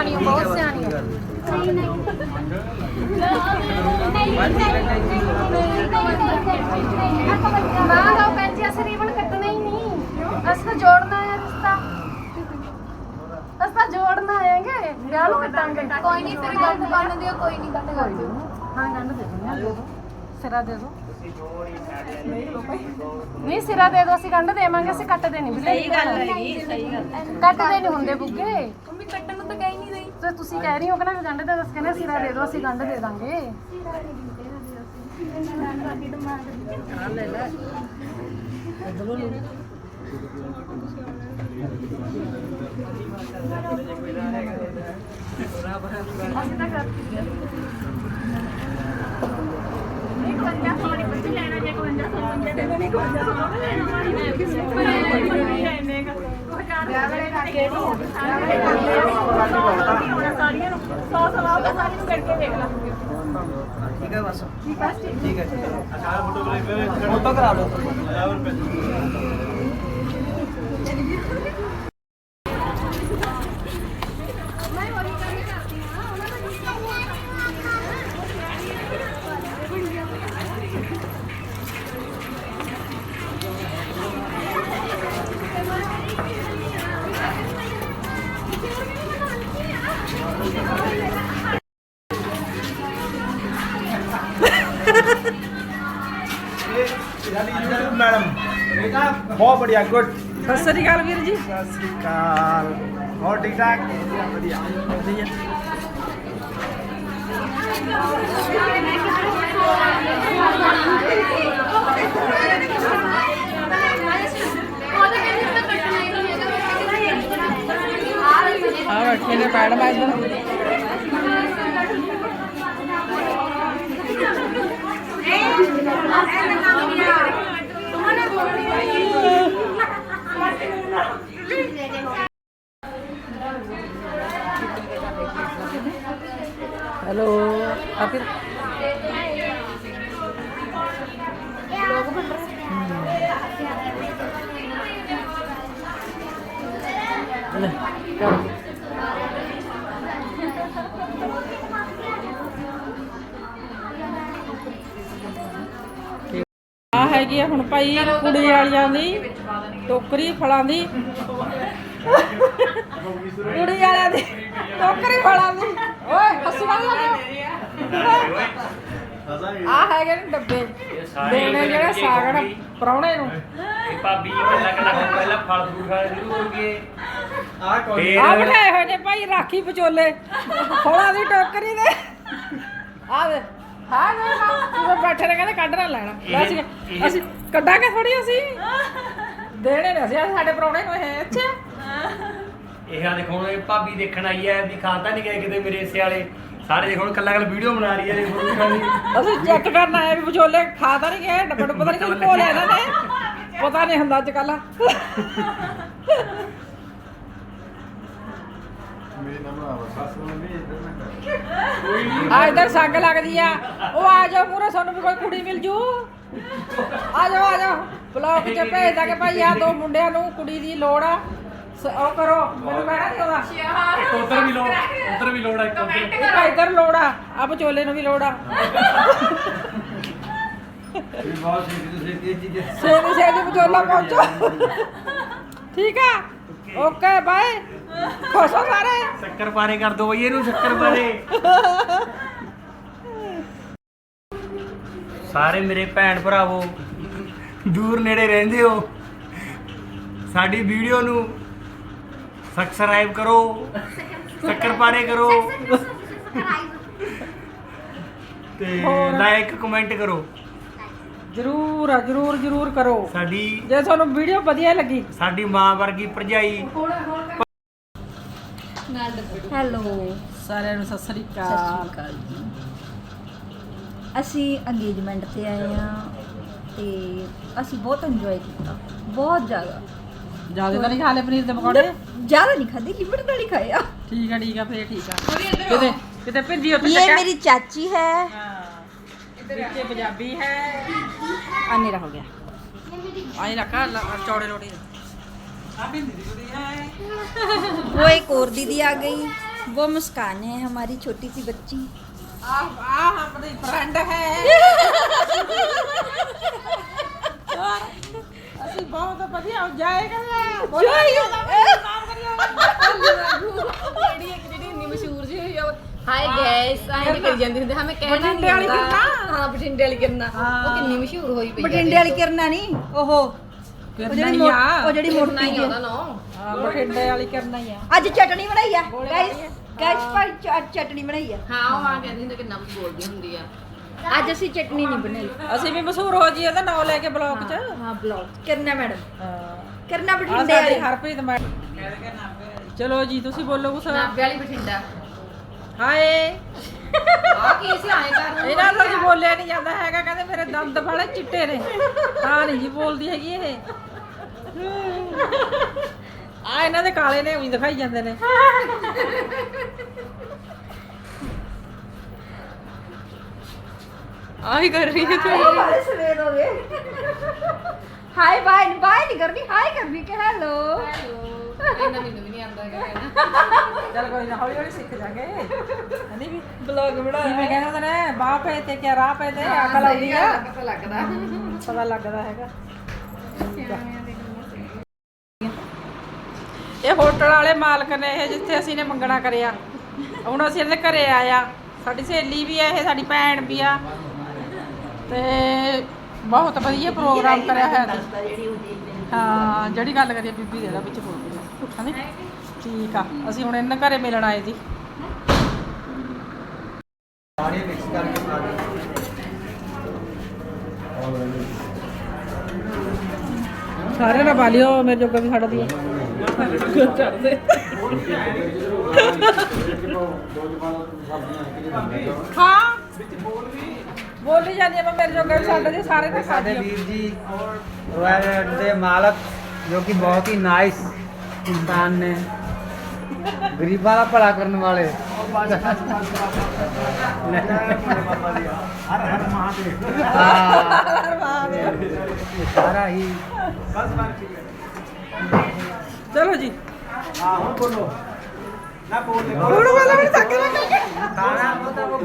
ਸਿਆਣੀ ਹੋ ਬਹੁਤ ਸਿਆਣੀ ਹੋ। ਲਓ ਭੈਣ ਜੀ ਅਸੀਂ ਰੀਬਨ ਕੱਟਣਾ ਹੀ ਨਹੀਂ। ਅਸੀਂ ਤਾਂ ਜੋੜਨਾ ਹੈ ਰਿਸ਼ਤਾ। ਅਸੀਂ ਤਾਂ ਜੋੜਨਾ ਆਏਗੇ ਵਿਆਹ ਨੂੰ ਕੱਟਾਂਗੇ। ਕੋਈ ਨਹੀਂ ਫਿਰ ਗੱਲ ਬਣ ਦਿਓ ਕੋਈ ਨਹੀਂ ਗੱਲ ਕਰ ਦਿਓ ਹਾਂ ਗੰਢ ਦੇ ਦਿੰਦੇ ਹਾਂ ਦੇ ਸਿਰਾ ਦੇ ਦਿਓ। ਨਹੀਂ ਸਿਰਾ ਦੇ ਅਸੀਂ ਗੰਢ ਦੇਵਾਂਗੇ ਅਸੀਂ ਕੱਟਦੇ ਨਹੀਂ। ਸਹੀ ਗੱਲ ਹੈਗੀ ਸਹੀ ਗੱਲ ਕੱਟਦੇ ਨਹੀਂ ਹੁੰਦੇ ਬੁੱਗੇ। ਮੰਮੀ ਕੱਟਣ ਨੂੰ ਤਾਂ ਨਹੀਂ ਤੇ ਤੁਸੀਂ ਕਹਿ ਰਹੀ ਹੋ ਕਿ ਨਾ ਗੰਢ ਦੇ ਦੱਸ ਕਹਿੰਦੇ ਸਿਰਾ ਦੇ ਦਿਓ ਅਸੀਂ ਗੰਢ ਦੇ ਦਾਂਗੇ। ਅਸੀਂ ਤਾਂ ਕਰ ਨਹੀਂ ਪੰਜਾ ਸੌਰੀ ਪੁੱਛ ਲੈਣਾ ਜੇ 51 ਸੌ ਬੰਦੇ ਦੇ ਨਹੀਂ 51 ਸੌ ਲੈਣਾ ਕਿਸੇ ਨੂੰ ਲੈਣੇ ਦਾ ਵਿਆਹ ਵੇਲੇ ਕਰਕੇ ਸਾਰੀਆਂ ਨੂੰ 100 ਸਵਾਲ ਤਾਂ ਸਾਰੀਆਂ ਨੂੰ ਕਰਕੇ ਦੇਖ ਲਾਂਗੇ ਠੀਕ ਹੈ ਬਸ। ਠੀਕ ਹੈ। ਠੀਕ ਹੈ। ਫੋਟੋ ਕਰਾ ਲਓ ਮੈਡਮ ਬਹੁਤ ਬੜੀਆ ਗੁੱਡ ਸਤਿ ਸ੍ਰੀ ਅਕਾਲ ਵੀਰ ਜੀ ਸਤਿ ਸ੍ਰੀ ਅਕਾਲ ਹੋਰ ਠੀਕ ਠਾਕ ਵਧੀਆ ਵਧੀਆ ਆ ਬੈਠੇ ਨੇ ਮੈਡਮ ਇੱਧਰ ਹੈਲੋ ਫਿਰ। ਲੈ ਚੱਲ। ਆ ਹੈਗੀ ਆ ਹੁਣ ਭਾਈ ਕੁੜੀ ਵਾਲਿਆਂ ਦੀ ਟੋਕਰੀ ਫਲਾਂ ਦੀ। ਕੁੜੀ ਵਾਲਿਆਂ ਦੀ ਟੋਕਰੀ ਫਲਾਂ ਦੀ। ਓਏ ਹੱਸੀ ਨਾ ਆ ਹੈਗੇ ਨੇ ਡੱਬੇ। ਦੇਣੇ ਜਿਹੜੇ ਸਾਗਣ ਪਰੌਣੇ ਨੂੰ। ਭਾਬੀ ਜੀ ਪਹਿਲਾਂ ਕਿਹੜਾ ਪਹਿਲਾਂ ਫਲ ਫਰੂਟ ਖਾਣੇ ਸ਼ੁਰੂ ਹੋ ਗਏ। ਆ ਕੋਈ ਫੇਰ ਆ ਬਿਠਾਏ ਹੋਏ ਨੇ ਭਾਈ ਰਾਖੀ ਵਿਚੋਲੇ। ਫਲਾਂ ਦੀ ਟੋਕਰੀ ਦੇ। ਆ ਦੇ ਹਾਂ ਨਾ ਉਹ ਬੈਠੇ ਨੇ ਕਹਿੰਦੇ ਕੱਢ ਨਾ ਲੈਣਾ। ਲੈ ਅਸੀਂ ਇਹ- ਅਸੀਂ ਕੱਢਾਂਗੇ ਥੋੜੀ ਅਸੀਂ? ਦੇਣੇ ਨੇ ਅਸੀਂ ਆਹ ਸਾਡੇ ਪਰੌਣੇ ਨੂੰ ਇਹ ਅੱਛਾ। ਇਹ ਆ ਦੇਖੋ ਹੁਣ ਇਹ ਭਾਬੀ ਦੇਖਣ ਆਈ ਹੈ ਵੀ ਖਾਤਾ ਨਹੀਂ ਗਏ ਕਿਤੇ ਮੇਰੇ ਹਿੱਸੇ ਵਾਲੇ ਸਾਰੇ ਦੇਖੋ ਹੁਣ ਕੱਲਾ ਕੱਲਾ ਵੀਡੀਓ ਬਣਾ ਰਹੀ ਹੈ ਦੇਖੋ ਵੀ ਖਾਣੀ? ਅਸੀਂ ਚੈੱਕ ਕਰਨ ਆਏ ਵੀ ਵਿਚੋਲੇ ਖਾ ਤਾਂ ਨਹੀਂ ਗਏ ਡੱਬਾ ਡੱਬਾ ਤਾਂ ਨਹੀਂ ਕੁਝ ਕੋਲ ਇਹਨਾਂ ਨੇ। ਪਤਾ ਨਹੀਂ ਹੁੰਦਾ ਅੱਜ ਕੱਲ ਆ ਇਧਰ ਸੰਗ ਲੱਗਦੀ ਆ। ਉਹ ਆ ਜਾਓ ਪੂਰਾ ਸਾਨੂੰ ਵੀ ਕੋਈ ਕੁੜੀ ਮਿਲ ਜੂ। ਆ ਜਾਓ ਆ ਜਾਓ। ਬਲੌਕ 'ਚ ਭੇਜ ਦਾਂਗੇ ਭਾਈ ਆ ਦੋ ਮੁੰਡਿਆਂ ਨੂੰ ਕੁੜੀ ਦੀ ਲੋੜ ਆ। ਉਹ ਕਰੋ ਮੈਨੂੰ ਕਹਿਣਾ ਨਹੀਂ ਆਉਂਦਾ। ਇੱਕ ਉਧਰ ਵੀ ਲੋੜ ਉਧਰ ਵੀ ਲੋੜ ਹੈ ਇੱਕ ਉੱਧਰ। ਇੱਕ ਇਧਰ ਲੋੜ ਆ ਆ ਵਿਚੋਲੇ ਨੂੰ ਵੀ ਲੋੜ ਆ। ਬਹੁਤ ਛੇਤੀ ਤੋਂ ਛੇਤੀ ਇਹ ਚੀਜ਼ ਸੇਦੀ ਸੇਦੀ ਵਿਚੋਲਾ ਪਹੁੰਚੋ। ਠੀਕ ਆ? Okay bye. ਖੁਸ਼ ਹੋ ਸਾਰੇ? ਸ਼ੱਕਰ ਪਾਰੇ ਕਰ ਦੋ ਬਈ ਇਹਨੂੰ ਸ਼ੱਕਰ ਪਾਰੇ। ਸਾਰੇ ਮੇਰੇ ਭੈਣ ਭਰਾਵੋ ਦੂਰ ਨੇੜੇ ਰਹਿੰਦੇ ਹੋ। ਸਾਡੀ ਵੀਡੀਓ ਨੂੰ ਸਬਸਕ੍ਰਾਈਬ ਕਰੋ। ਸ਼ੱਕਰ ਪਾਰੇ ਕਰੋ। ਤੇ ਹੋਰ? ਲਾਈਕ ਕਮੈਂਟ ਕਰੋ। ਜਰੂਰ ਆ ਜਰੂਰ ਜਰੂਰ ਕਰੋ। ਸਾਡੀ ਜੇ ਤੁਹਾਨੂੰ ਵੀਡੀਓ ਵਧੀਆ ਲੱਗੀ। ਸਾਡੀ ਮਾਂ ਵਰਗੀ ਭਰਜਾਈ। ਹੈਲੋ। ਸਾਰਿਆਂ ਨੂੰ ਸਤਿ ਸ੍ਰੀ ਅਕਾਲ। ਸ਼੍ਰੀ ਅਕਾਲ ਜੀ। ਅਸੀਂ ਅੰਗੇਜਮੈਂਟ ਤੇ ਆਏ ਆ ਤੇ ਅਸੀਂ ਬਹੁਤ ਇੰਜੋਏ ਕੀਤਾ। ਬਹੁਤ ਜ਼ਿਆਦਾ। ਜਿਆਦਾ ਤਾਂ ਨਹੀਂ ਖਾ ਲਏ ਪਨੀਰ ਦੇ ਪਕੌੜੇ ਜ਼ਿਆਦਾ ਨਹੀਂ ਖਾਦੇ ਲਿਮਟ ਨਾਲ ਹੀ ਖਾਏ ਆ ਠੀਕ ਆ ਠੀਕ ਆ ਫੇਰ ਠੀਕ ਆ ਕਿਤੇ ਕਿਤੇ ਭਿੰਦੀ ਉੱਤੇ ਇਹ ਚੱਕਾ ਮੇਰੀ ਚਾਚੀ ਹੈ ਹਾਂ ਇੱਥੇ ਪੰਜਾਬੀ ਹੈ ਅਨੇਰਾ ਹੋ ਗਿਆ ਆਈ ਰੱਖਾ ਲ- ਚੌੜੇ ਲੋੜੀ ਆ ਭਿੰਦੀ ਦੀ ਕੁੜੀ ਹੈ ਉਹ ਇੱਕ ਹੋਰ ਦੀਦੀ ਆ ਗਈ वो मुस्कान है हमारी छोटी सी बच्ची ਆ ਆ ਆਪਣੀ ਫਰੈਂਡ ਹੈ ਅਸੀਂ ਬਹੁਤ ਵਧੀਆ ਜਾਏਗਾ। ਜਿਹੜੀ ਇੱਕ ਜਿਹੜੀ ਇੰਨੀ ਮਸ਼ਹੂਰ ਜੀ ਹੋਈ ਆ ਹਾਈ ਗਾਇਸ ਆਏ ਕਰੀ ਜਾਂਦੀ ਹੁੰਦੀ। ਹਮੇ ਕਹਿਣਾ ਬਠਿੰਡੇ ਨਹੀਂ ਵਾਲੀ ਆਉਂਦਾ। ਕਿਰਨਾ? ਹਾਂ ਬਠਿੰਡੇ ਵਾਲੀ ਕਿਰਨਾ। ਹਾਂ। ਉਹ ਕਿੰਨੀ ਮਸ਼ਹੂਰ ਹੋਈ ਪਈ ਆ ਬਠਿੰਡੇ ਵਾਲੀ ਕਿਰਨਾ ਨਹੀਂ ਉਹ। ਉਹ ਜਿਹੜੀ ਮੋ- ਉਹ ਜਿਹੜੀ ਕਿਰਨਾ ਮੋਟੀ ਹੀ ਜਿਹੀ ਉਹਦਾ ਨਾਂ। ਹਾਂ ਬਠਿੰਡੇ ਵਾਲੀ ਕਰਨਾ ਹੀ ਆ। ਅੱਜ ਚਟਣੀ ਬਣਾਈ ਆ। ਗਾਇਸ ਵਾਲੀ ਆ। ਗਾਇਸ ਭਾਈ ਚ- ਅੱਜ ਚਟਣੀ ਬਣਾਈ ਆ। ਹਾਂ ਉਹ ਆ ਕਹਿੰਦੀ ਹੁੰਦੀ ਕਿੰਨਾ ਕੁ ਬੋਲਦੀ ਹੁੰਦੀ ਆ। ਅੱਜ ਅਸੀਂ ਚਟਣੀ ਨਹੀਂ ਬਣਾਈ। ਅਸੀਂ ਵੀ ਮਸ਼ਹੂਰ ਹੋ ਜੀ ਇਹਦਾ ਨਾਮ ਲੈ ਕੇ ਬਲੌਗ 'ਚ। ਹਾਂ ਬਲੌਗ ਕਿਰਨਾ ਮੈਡਮ। ਹਾਂ। ਕਿਰਨਾ ਆ ਬਠਿੰਡੇ ਸਾਡੀ ਵਾਲੀ ਹਰਪ੍ਰੀਤ ਮੈਂ ਚਲੋ ਜੀ ਤੁਸੀਂ ਬੋਲੋ ਕੁਛ। ਨਾਭੇ ਵਾਲੀ ਬਠਿੰਡਾ। ਹਾਏ। ਆ ਕੀ ਸੀ ਆਏ ਕਰ ਇਹਨਾਂ ਤੋਂ ਜੀ ਬੋਲਿਆ ਨਹੀਂ ਜਾਂਦਾ ਹੈਗਾ ਕਹਿੰਦੇ ਮੇਰੇ ਦੰਦ ਬੜੇ ਚਿੱਟੇ ਨੇ। ਤਾਂ ਨਹੀਂ ਜੀ ਬੋਲਦੀ ਹੈਗੀ ਇਹ। ਆ ਇਹਨਾਂ ਦੇ ਕਾਲੇ ਨੇ ਉਹੀ ਦਿਖਾਈ ਜਾਂਦੇ ਨੇ। ਆਹੀ ਕਰ ਰਹੀ ਹੈ ਹਾਏ ਬਾਰੇ ਸਵੇਰ ਹੋ ਗਏ। ਹਾਈ ਬਾਈ ਬਾਈ ਨਹੀਂ ਕਰਨੀ ਹਾਈ ਕਰਨੀ ਕਿ ਹੈਲੋ। ਇਹਨਾਂ ਮੈਨੂੰ ਵੀ ਨਹੀਂ ਆਉਂਦਾ ਹੈਗਾ ਕਹਿਣਾ। ਚੱਲ ਕੋਈ ਨਾ ਹੌਲੀ ਹੌਲੀ ਸਿੱਖ ਜਾਗੇ। ਨਹੀਂ ਵੀ ਬਲੌਗ ਬਣਾ ਜਿਵੇਂ ਕਹਿੰਦੇ ਹੁੰਦੇ ਨੇ ਬਾਹ ਪਏ ਤੇ ਕਿਆ ਰਾਹ ਪਏ ਤੇ ਅਕਲ ਆਉਂਦੀ ਆ। ਪਤਾ ਲੱਗਦਾ। ਪਤਾ ਲੱਗਦਾ ਹੈਗਾ। ਇਹ ਹੋਟਲ ਵਾਲੇ ਮਾਲਕ ਨੇ ਇਹ ਜਿੱਥੇ ਅਸੀਂ ਨੇ ਮੰਗਣਾ ਕਰਿਆ। ਹੁਣ ਅਸੀਂ ਇਹਦੇ ਘਰੇ ਆਇਆ ਸਾਡੀ ਸਹੇਲੀ ਵੀ ਆ ਇਹ ਸਾਡੀ ਭੈਣ ਵੀ ਆ। ਤੇ ਬਹੁਤ ਵਧੀਆ ਪ੍ਰੋਗਰਾਮ ਕਰਿਆ ਹੋਇਆ ਸੀ ਹਾਂ ਜਿਹੜੀ ਗੱਲ ਕਰੀਏ ਬੀਬੀ ਦੇ ਦਾ ਵਿੱਚ ਬੋਲਦੀ ਆ। ਹਨੀ ਠੀਕ ਆ ਅਸੀਂ ਹੁਣ ਇਹਨਾਂ ਘਰੇ ਮਿਲਣ ਆਏ ਜੀ। ਸਾਰੇ ਮਿਕਸ ਕਰਕੇ ਖਾ ਦੇ ਸਾਰੇ ਨਾ ਬਾਲਿਓ ਮੇਰੇ ਜੋਗਾ ਵੀ ਸਾਡਾ ਦੀ ਚੜਦੇ ਹਾਂ। ਬੋਲੀ ਜਾਂਦੀ ਆ ਮੈਂ ਮੇਰੇ ਜੋਗਾ ਵੀ ਸਾਡਾ ਦੀ ਸਾਰੇ ਨੇ ਖਾ ਸਾਡੇ ਦਿਓ ਵੀਰ ਜੀ ਰੋਇਲ ਦੇ ਮਾਲਕ ਜੋ ਕਿ ਬਹੁਤ ਹੀ ਨਾਈਸ ਇਨਸਾਨ ਨੇ। ਗਰੀਬਾਂ ਦਾ ਭਲਾ ਕਰਨ ਵਾਲੇ। ਹਰ ਹਰ ਮਹਾਦੇਵ ਸਾਰਾ ਹੀ ਚਲੋ ਜੀ। ਹਾਂ ਹੁਣ ਬੋਲੋ। ਨਾ ਬੋਲ ਹੁਣ ਵਾਲਾ ਵੀ ਤੱਕ ਖਾਣਾ ਉਹ ਤਾਂ ਉਹ